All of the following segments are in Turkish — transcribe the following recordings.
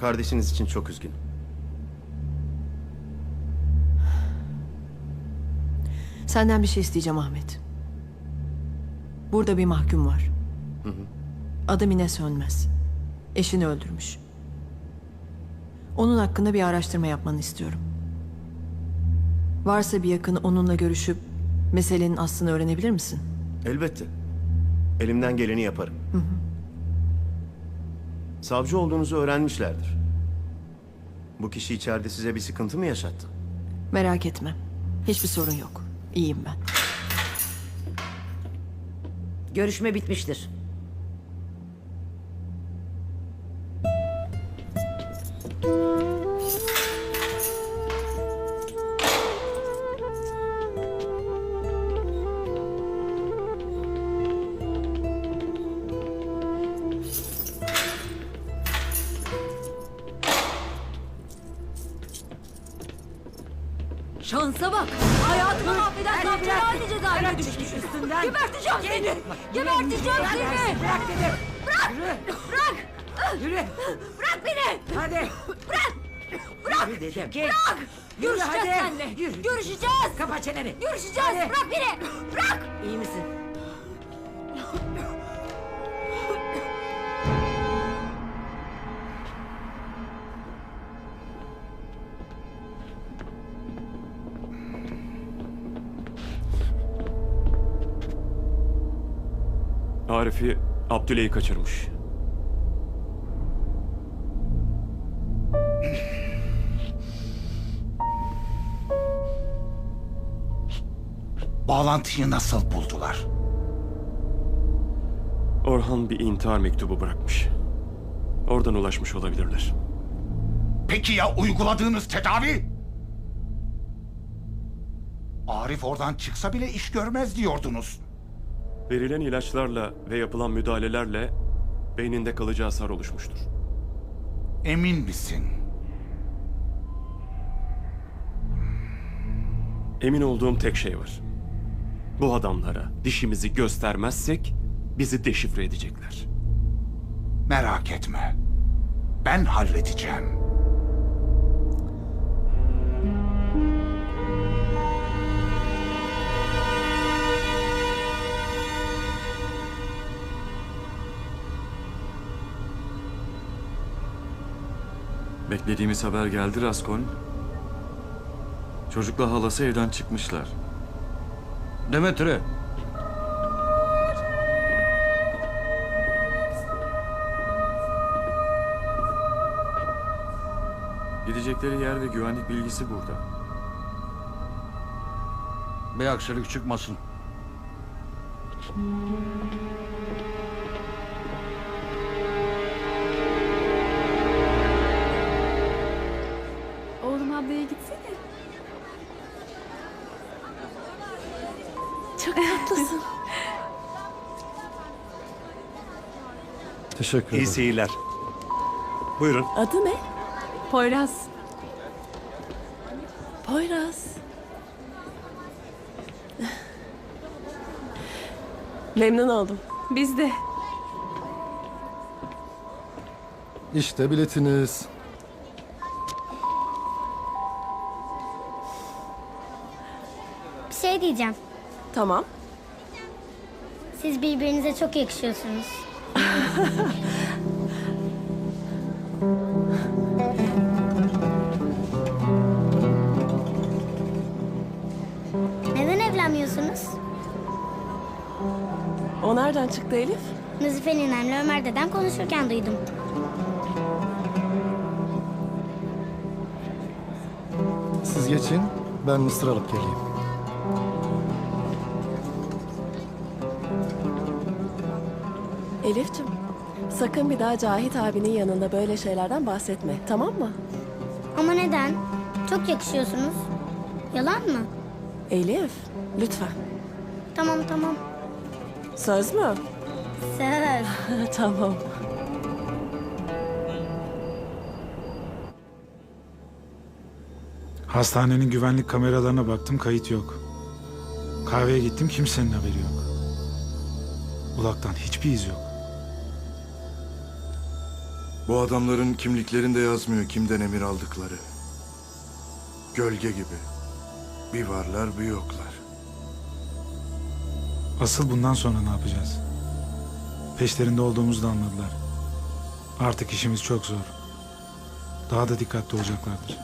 Kardeşiniz için çok üzgünüm. Senden bir şey isteyeceğim Ahmet. Burada bir mahkum var. Adı Mine Sönmez. Eşini öldürmüş. Onun hakkında bir araştırma yapmanı istiyorum. Varsa bir yakın onunla görüşüp meselenin aslını öğrenebilir misin? Elbette. Elimden geleni yaparım. Savcı olduğunuzu öğrenmişlerdir. Bu kişi içeride size bir sıkıntı mı yaşattı? Merak etme. Hiçbir sorun yok. İyiyim ben. Görüşme bitmiştir. Şansa bak. Hayatımı mahveden savcı aynı cezaya düşmüş. Üstünden. Geberteceğim seni. Geberteceğim seni. Bırak dedim. Bırak. Bırak. Yürü. Bırak beni. Hadi. Bırak. Bırak. Yürü dedim. Gel. Bırak. Yürü Görüşeceğiz hadi. seninle. Yürü. Görüşeceğiz. Kapa çeneni. Görüşeceğiz. Hadi. Bırak beni. Bırak. İyi misin? Arif'i Abdüley'i kaçırmış. Bağlantıyı nasıl buldular? Orhan bir intihar mektubu bırakmış. Oradan ulaşmış olabilirler. Peki ya uyguladığınız tedavi? Arif oradan çıksa bile iş görmez diyordunuz. Verilen ilaçlarla ve yapılan müdahalelerle beyninde kalıcı hasar oluşmuştur. Emin misin? Emin olduğum tek şey var. Bu adamlara dişimizi göstermezsek bizi deşifre edecekler. Merak etme. Ben halledeceğim. Beklediğimiz haber geldi Raskoln. Çocukla halası evden çıkmışlar. Demetre. Gidecekleri yer ve güvenlik bilgisi burada. Bir aksilik çıkmasın. Ablaya gitsene. Çok tatlısın. Teşekkür İyi ederim. seyirler. Buyurun. Adı ne? Poyraz. Poyraz. Memnun oldum. Biz de. İşte biletiniz. Şey diyeceğim. Tamam. Siz birbirinize çok yakışıyorsunuz. Neden evlenmiyorsunuz? O nereden çıktı Elif? Nazife ninemle Ömer deden konuşurken duydum. Siz geçin. Ben mısır alıp geleyim. Elif'cim sakın bir daha Cahit abinin yanında böyle şeylerden bahsetme. Tamam mı? Ama neden? Çok yakışıyorsunuz. Yalan mı? Elif lütfen. Tamam tamam. Söz mü? Söz. tamam. Hastanenin güvenlik kameralarına baktım kayıt yok. Kahveye gittim kimsenin haberi yok. Ulaktan hiçbir iz yok. Bu adamların kimliklerinde yazmıyor kimden emir aldıkları. Gölge gibi. Bir varlar bir yoklar. Asıl bundan sonra ne yapacağız? Peşlerinde olduğumuzu da anladılar. Artık işimiz çok zor. Daha da dikkatli olacaklardır.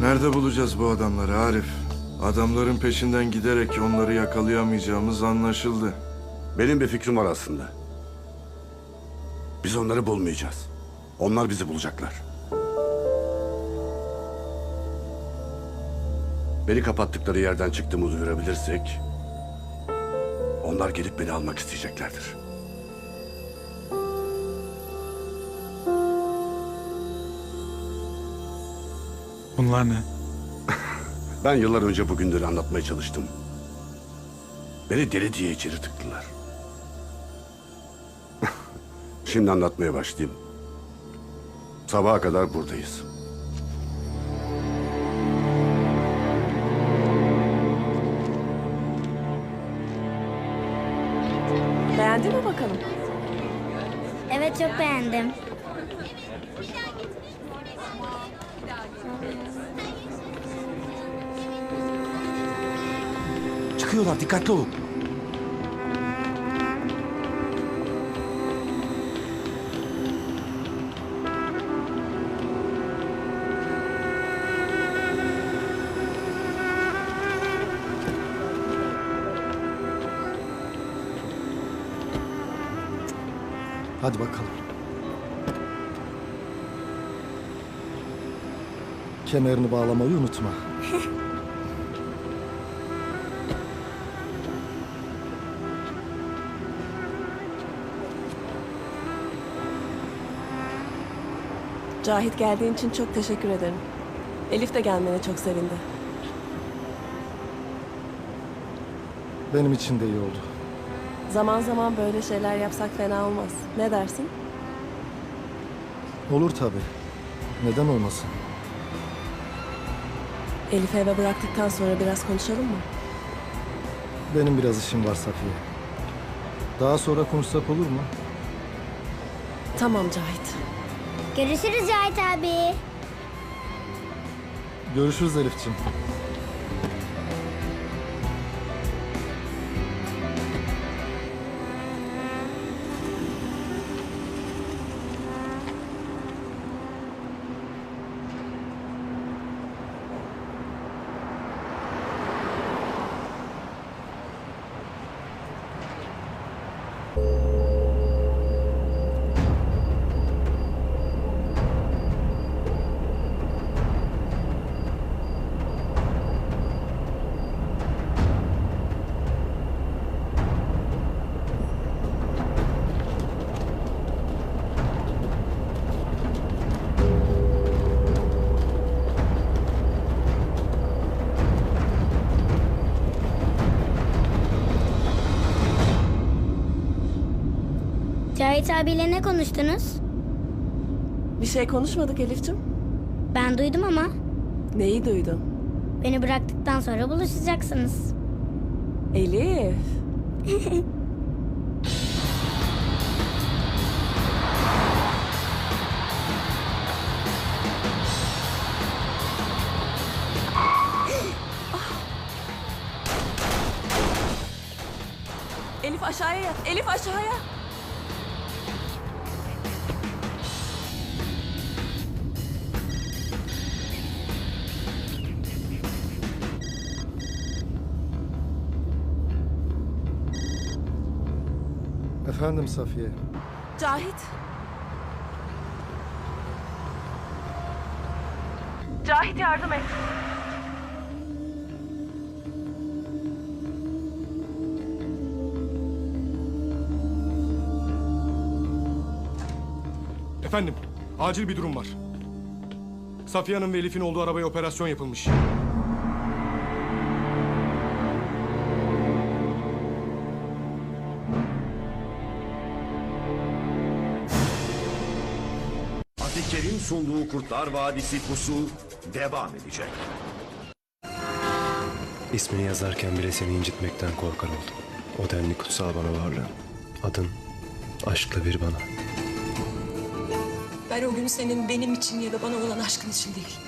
Nerede bulacağız bu adamları Arif? Adamların peşinden giderek onları yakalayamayacağımız anlaşıldı. Benim bir fikrim var aslında. Biz onları bulmayacağız. Onlar bizi bulacaklar. Beni kapattıkları yerden çıktığımı duyurabilirsek... ...onlar gelip beni almak isteyeceklerdir. Bunlar ne? Ben yıllar önce bu günleri anlatmaya çalıştım. Beni deli diye içeri tıktılar. Şimdi anlatmaya başlayayım. Sabaha kadar buradayız. Beğendin mi bakalım? Evet çok beğendim. Çıkıyorlar dikkatli olun. Hadi bakalım. Kemerini bağlamayı unutma. Cahit geldiğin için çok teşekkür ederim. Elif de gelmene çok sevindi. Benim için de iyi oldu. Zaman zaman böyle şeyler yapsak fena olmaz. Ne dersin? Olur tabii. Neden olmasın? Elif'i eve bıraktıktan sonra biraz konuşalım mı? Benim biraz işim var Safiye. Daha sonra konuşsak olur mu? Tamam Cahit. Görüşürüz Cahit abi. Görüşürüz Elif'ciğim. Cahit abiyle ne konuştunuz? Bir şey konuşmadık Elif'ciğim. Ben duydum ama Neyi duydun? beni bıraktıktan sonra buluşacaksınız. Elif. Elif aşağıya yat. Elif aşağıya. Efendim Safiye. Cahit. Cahit yardım et. Efendim, acil bir durum var. Safiye Hanım ve Elif'in olduğu arabaya operasyon yapılmış. Sunduğu Kurtlar Vadisi pusu devam edecek. İsmini yazarken bile seni incitmekten korkar oldum. O denli kutsal bana varlığın. Adın aşkla bir bana. Ben o gün senin benim için ya da bana olan aşkın için değil.